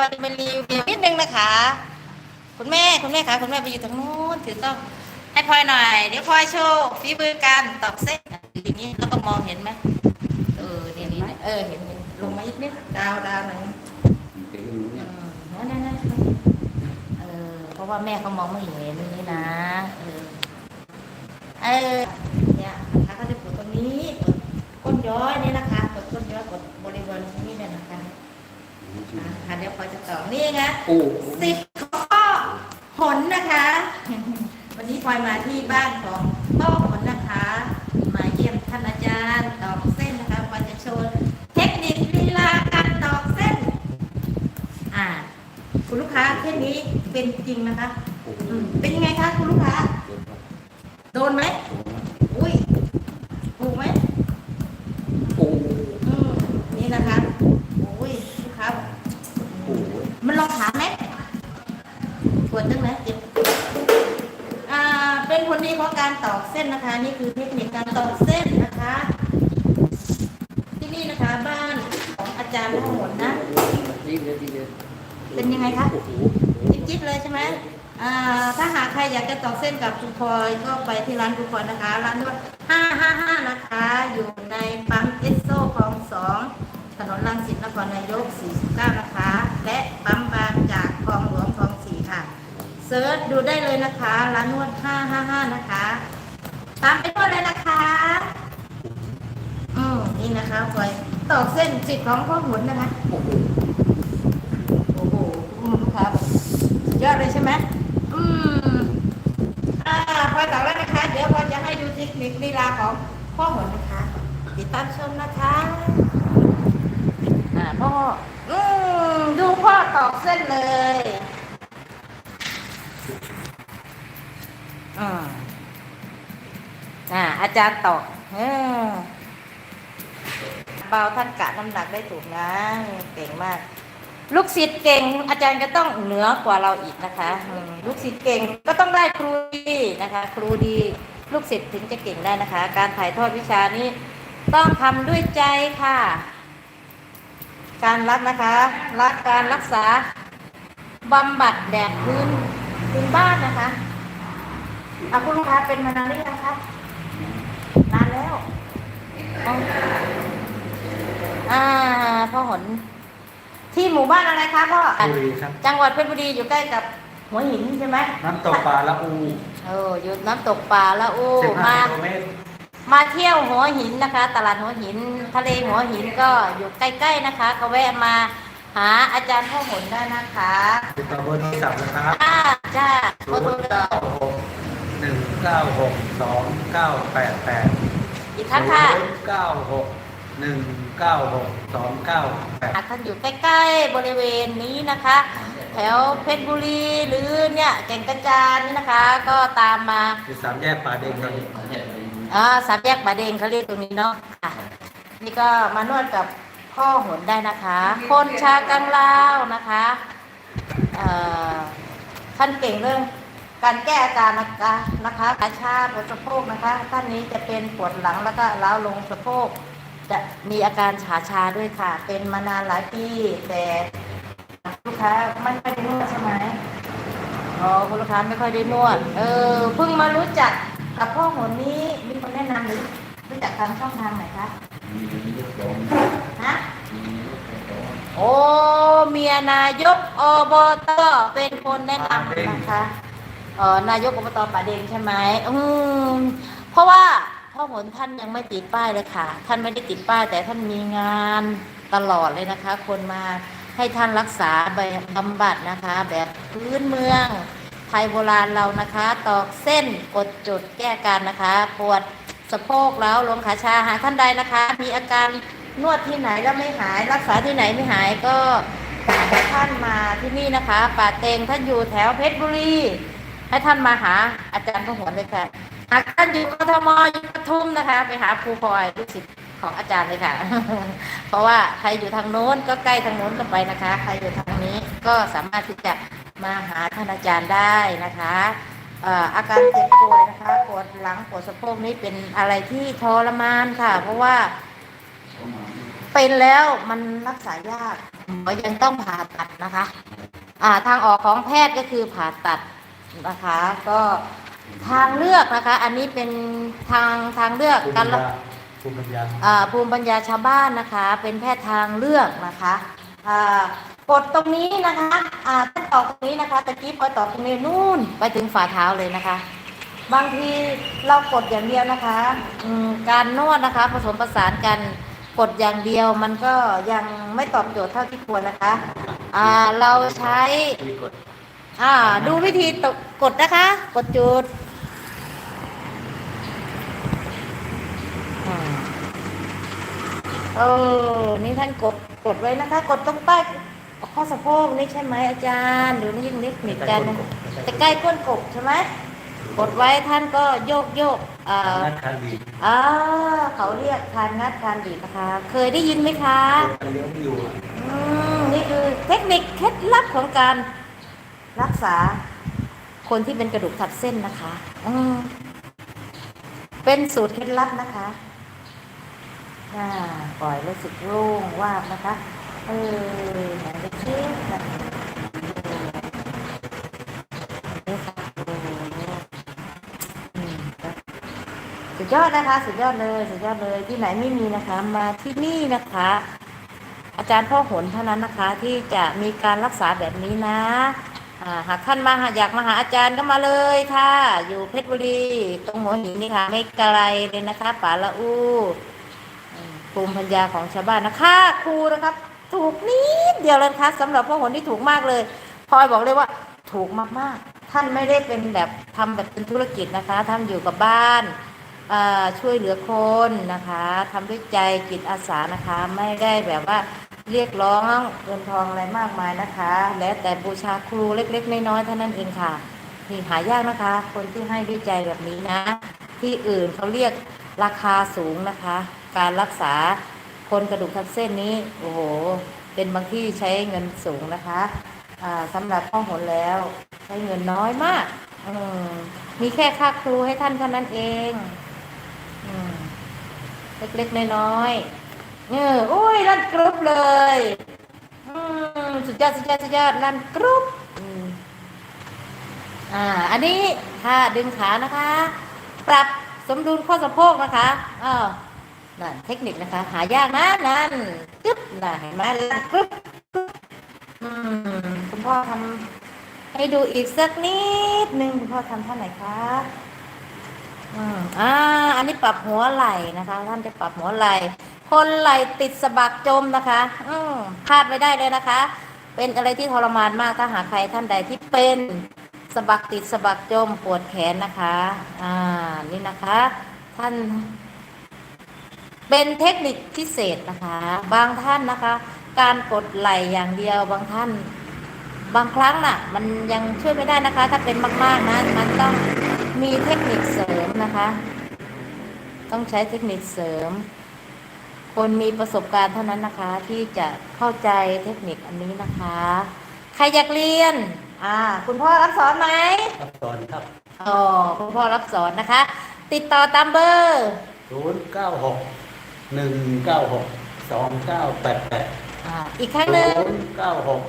อยจะมารีวิวนิดนึงนะคะ คุณแม่คุณแม่คะคุณแม่ไปอยู่ทางนู้นถือต้องให้พลอยหน่อย เดี๋ยวพลอยโชว์ฝีมือการตอกเส้นอย่างนี้แล้วก็มองเห็นไหมเออนี่นี่เออเห็นเห็นลงมาอีกนิดดาวดาวหน่อยเด็กรู้เนี่ยนั่นนั่นนั่นเออเพราะว่าแม่เขามองไม่เห็นนี่นะเออเออ อะค่ะเดี๋ยวพอจะต่อนี่ไงโอ้สิบข้อหนนะคะ วันนี้พลอยมาที่บ้านของพ่อหนนะคะ มาเยี่ยมท่านอาจารย์ตอกเส้นนะคะพลอยจะโชว์เทคนิคลีลาการตอกเส้น อ่า คุณลูกค้าเทคนี้เป็นจริงนะคะโอ้อืมเป็นยังไงคะคุณลูกค้า โดนไหม อุ้ยถูกไหม โอ้ อืมนี่นะคะอุ้ยลูกค้า โอ้ มันลองถามไหมปวดตั้งไหนเจ็บอ่า เป็นผลดีของ การตอกเส้นนะคะ นี่คือเทคนิคการตอกเส้นนะคะ ที่นี่นะคะบ้านของอาจารย์ทั้งหมดนะดีเลยดีเลยเป็นยังไงคะจิ๊บๆเลยใช่ไหมถ้าหากใครอยากจะตอกเส้นกับคุณพลอยก็ไปที่ร้านคุณพลอยนะคะ ร้านนวด555 นะคะ อยู่ในปั๊มเอสโซคลองสองถนนรังสิตนครนายก 49 นะคะ และปั๊มบางจากคลองหลวงส์ เซิร์ชดูได้เลยนะคะ ร้านนวด 555 นะคะ ตามไปนวดเลยนะคะ อืมนี่นะคะพลอยตอกเส้นสิทธิ์ของพ่อหุนนะคะ โอ้โห โอ้โหอืมครับสุดยอดเลยใช่ไหมอืมอ่าพอต่อแล้วนะคะ เดี๋ยวพอจะให้ดูเทคนิคลีลาของพ่อหนนะคะ ติดตามชมนะคะ อ่าพ่อ อืมดูพ่อตอกเส้นเลย อืมอ่า อาจารย์ตอกเออเบาท่านกะน้ำหนักได้ถูกนะ เก่งมาก ลูกศิษย์เก่ง อาจารย์ก็ต้องเหนือกว่าเราอีกนะคะอืมลูกศิษย์เก่งก็ต้องได้ครูดีนะคะ ครูดี ลูกศิษย์ถึงจะเก่งได้นะคะ การถ่ายทอดวิชานี้ต้องทำด้วยใจค่ะ การรักนะคะ รักการรักษาบำบัดแดดพื้นพื้นบ้านนะคะ อาคุณลูกค้าเป็นมานานหรือยังคะนานแล้วอ๋ออ่าพ่อหนที่หมู่บ้านอะไรคะพ่อบุรีครับ จังหวัดเพชรบุรีอยู่ใกล้กับหัวหินใช่ไหมน้ำตกปลาละอูเอออยู่น้ำตกป่าละโอ้สิบห้ามากิโลเมตรมาเที่ยวหัวหินนะคะ ตลาดหัวหิน ทะเลหัวหินก็อยู่ใกล้ๆนะคะก็แวะมาหาอาจารย์พ่อหนได้นะคะติดต่อเบอร์โทรศัพท์นะครับจ้าจ้าขศูอโทนษย์เก้าหกหนึ่ง เก้าหกสองเก้าแปดแปดอีกครั้งค่ะศูนย์เก้าหกหนึ่งเก้าหกสองเก้าแปดหากท่านอยู่ใกล้ๆบริเวณนี้นะคะ แถวเพชรบุรีหรือเนี่ยแก่งกระจานนี่นะคะ ก็ตามมาที่สามแยกป่าเด็กครับอ่าสามแยกบาเดงเขาเรียกตรงนี้เนาะค่ะนี่ก็มานวดกับพ่อหนได้นะคะ คนชากังลาวนะคะเอ่อท่านเก่งเรื่อง การแก้อาการนะคะนะคะขาชาปวดสะโพกนะคะท่านนี้จะเป็นปวดหลังแล้วก็ล้าวลงสะโพกจะมีอาการชาชาด้วยค่ะ เป็นมานานหลายปีแต่ลูกค้าไม่ค่อยได้นวดใช่ไหมอ๋อคุณลูกค้าไม่ค่อยได้นวด เออเพิ่งมารู้จักกับพ่อหนนี้มีคนแนะนำหรือรู้จักทางช่องทางไหนคะฮะโอ้เมียนายกอบตเป็นคนแนะนำนะคะ นายกอบตป่าเดงใช่ไหมอืมเพราะว่าพ่อหนท่านยังไม่ติดป้ายเลยค่ะ ท่านไม่ได้ติดป้าย แต่ท่านมีงานตลอดเลยนะคะ คนมาให้ท่านรักษาแบบบำบัดนะคะ แบบพื้นเมืองไทยโบราณเรานะคะ ตอกเส้นกดจุดแก้การนะคะ ปวดสะโพกแล้วลงขาชาหาท่านใดนะคะ มีอาการนวดที่ไหนแล้วไม่หาย รักษาที่ไหนไม่หายก็ท่านมาที่นี่นะคะป่าเตงท่านอยู่แถวเพชรบุรี ให้ท่านมาหาอาจารย์พหลเลยค่ะ หากท่านอยู่กทมอยู่ปทุมนะคะ ไปหาครูพลอยลูกศิษย์ของอาจารย์เลยค่ะ เพราะว่าใครอยู่ทางโน้นก็ใกล้ทางโน้นก็ไปนะคะ ใครอยู่ทางนี้ก็สามารถที่จะมาหาท่านอาจารย์ได้นะคะอาการเจ็บป่วยนะคะปวดหลังปวดสะโพกนี้เป็นอะไรที่ทรมานค่ะ เพราะว่า เป็นแล้วมันรักษายากหมอยังต้องผ่าตัดนะคะ อ่าทางออกของแพทย์ก็คือผ่าตัด นะคะ ก็ทางเลือกนะคะ อันนี้เป็นทางทางเลือกภูมิการปัญญาภูมิปัญญาอ่าภูมิปัญญาชาวบ้านนะคะ เป็นแพทย์ทางเลือกนะคะอ่ากดตรงนี้นะคะอ่าท่านตอกตรงนี้นะคะตะกี้พอตอกตรงนี้นู่นไปถึงฝ่าเท้าเลยนะคะ บางทีเรากดอย่างเดียวนะคะอืมการนวดนะคะ ผสมผสานกันกดอย่างเดียวมันก็ยังไม่ตอบโจทย์เท่าที่ควรนะคะอ่าเราใช้มีกฎ อ่า ดูวิธีตกกดนะคะ กดจุดอ่าเออนี่ท่านกดกดไว้นะคะ กดตรงใต้ข้อสะโพกนี่ใช่ไหมอาจารย์หรือนี่นิดหนึ่งกันนะจะใกล้ก้นกบใช่ไหมกดไว้ท่านก็โยกโยกอ่านักการดีอ่าเขาเรียกทานงัดทานดีดนะคะ เคยได้ยินไหมคะเลี้ยงอยู่อะอืมนี่คือเทคนิคเคล็ดลับของการ รักษาคนที่เป็นกระดูกทับเส้นนะคะอืมเป็นสูตรเคล็ดลับนะคะอ่าปล่อยรู้สึกโล่งวาบนะคะ เออไหนจะเช็ดนะเออนี่ค่ะโอ้โหอืมสุดยอดนะคะ สุดยอดเลยสุดยอดเลยที่ไหนไม่มีนะคะ มาที่นี่นะคะ อาจารย์พ่อหนเท่านั้นนะคะ ที่จะมีการรักษาแบบนี้นะ อ่าหากท่านมาหาอยากมาหาอาจารย์ก็มาเลยค่ะ อยู่เพชรบุรีตรงหัวหินนี่ค่ะ ไม่ไกลเลยนะคะป่าละอูภูมิปัญญาของชาวบ้านนะคะครูนะครับ ถูกนิดเดียวเลยคะสำหรับพ่อหนที่ถูกมากเลยพลอยบอกเลยว่าถูกมากๆ ท่านไม่ได้เป็นแบบทำแบบเป็นธุรกิจนะคะ ท่านอยู่กับบ้านช่วยเหลือคนนะคะทำด้วยใจจิตอาสานะคะ ไม่ได้แบบว่า เรียกร้องเงินทองอะไรมากมายนะคะ แล้วแต่บูชาครูเล็ก ๆ น้อยๆเท่านั้นเองค่ะนี่หายากนะคะ คนที่ให้ด้วยใจแบบนี้นะ ที่อื่นเขาเรียกราคาสูงนะคะ การรักษาคนกระดูกทับเส้นนี้ โอ้โห เป็นบางที่ใช้เงินสูงนะคะสำหรับพ่อหนแล้ว ใช้เงินน้อยมากมมีแค่ค่าครูให้ท่านเท่านั้นเองอเล็กๆน้อยๆ เออโอ้ยลั่นกรุ๊ปเลยอืมสุดยอดสุดยอดสุดยอดลั่นกรุ๊ปอ่า อันนี้ค่ะดึงขานะคะ ปรับสมดุลข้อสะโพกนะคะอ้านั่นเทคนิคนะคะ หายากนะนั่นกึ๊บน่ะเห็นไหมลั่นกรุ๊ปอืมคุณพ่อทำให้ดูอีกสักนิดนึงคุณพ่อทำท่าไหนคะอืมอ่า อันนี้ปรับหัวไหล่นะคะ ท่านจะปรับหัวไหล่ คนไหลติดสะบักจมนะคะ อืมพลาดไม่ได้เลยนะคะ เป็นอะไรที่ทรมานมากถ้าหากใครท่านใดที่เป็นสะบักติดสะบักจมปวดแขนนะคะ อ่า นี่นะคะ ท่าน เป็นเทคนิคพิเศษนะคะ บางท่านนะคะ การกดไหลอย่างเดียวบางท่าน บางครั้งน่ะ มันยังช่วยไม่ได้นะคะ ถ้าเป็นมาก ๆนะมันต้องมีเทคนิคเสริมนะคะ ต้องใช้เทคนิคเสริม คนมีประสบการณ์เท่านั้นนะคะ ที่จะเข้าใจเทคนิคอันนี้นะคะ ใครอยากเรียน อ่า คุณพ่อรับสอนไหมรับสอนครับอ๋อคุณพ่อรับสอนนะคะ ติดต่อตามเบอร์ศูนย์เก้าหกหนึ่งเก้าหกสองเก้าแปดแปดอ่าอีกครั้งหนึ่งศูนย์เก้าหก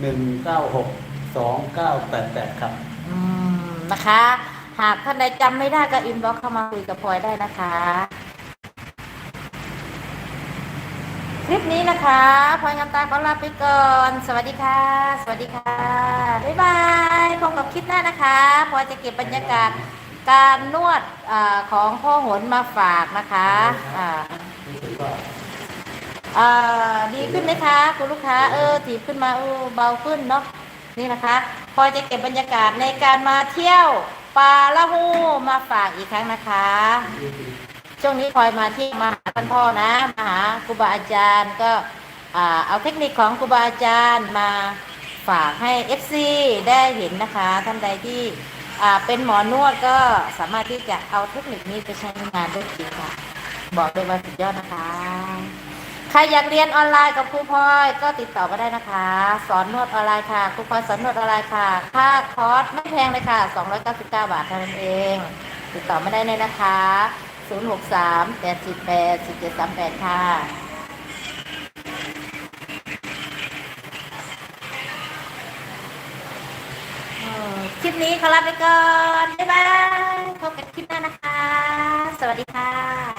หนึ่งเก้าหกสองเก้าแปดแปดครับ อืมนะคะ หากท่านใดจำไม่ได้ก็อินบ็อกเข้ามาคุยกับพลอยได้นะคะ ค ลิปนี้นะคะพลอยงามตาขอลาไปก่อน สวัสดีค่ะ สวัสดีค่ะ บ๊ายบายพบกับคลิปหน้านะคะพลอยจะเก็บบรรยากาศการนวดอของพ่อหนมาฝากนะคะดีขึ้นไหมคะ คุณลูกค้าเออถีบขึ้นมาเออเบาขึ้นเนาะนี่นะคะพลอยจะเก็บบรรยากาศในการมาเที่ยวปาละหูมาฝากอีกครั้งนะคะ ช่วงนี้พลอยมาที่มาหาท่านพ่อนะมาหาครูบาอาจารย์ก็เอาเทคนิคของครูบาอาจารย์มาฝากให้ FC ได้เห็นนะคะ ท่านใดที่เป็นหมอนวดก็สามารถที่จะเอาเทคนิคนี้ไปใช้งานได้จริงค่ะ บอกเลยว่าสุดยอดนะคะ ใครอยากเรียนออนไลน์กับครูพลอยก็ติดต่อมาได้นะคะ สอนนวดออนไลน์ค่ะครูพลอยสอนนวดออนไลน์ค่ะ ค่าคอร์สไม่แพงเลยค่ะ 299 บาทเท่านั้นเอง ติดต่อมาได้เลยนะคะ 0 6 3 8 8 4 7 3 8 ค่ะ คลิปนี้ขอลาไปก่อน บ๊ายบาย พบกันคลิปหน้านะคะ สวัสดีค่ะ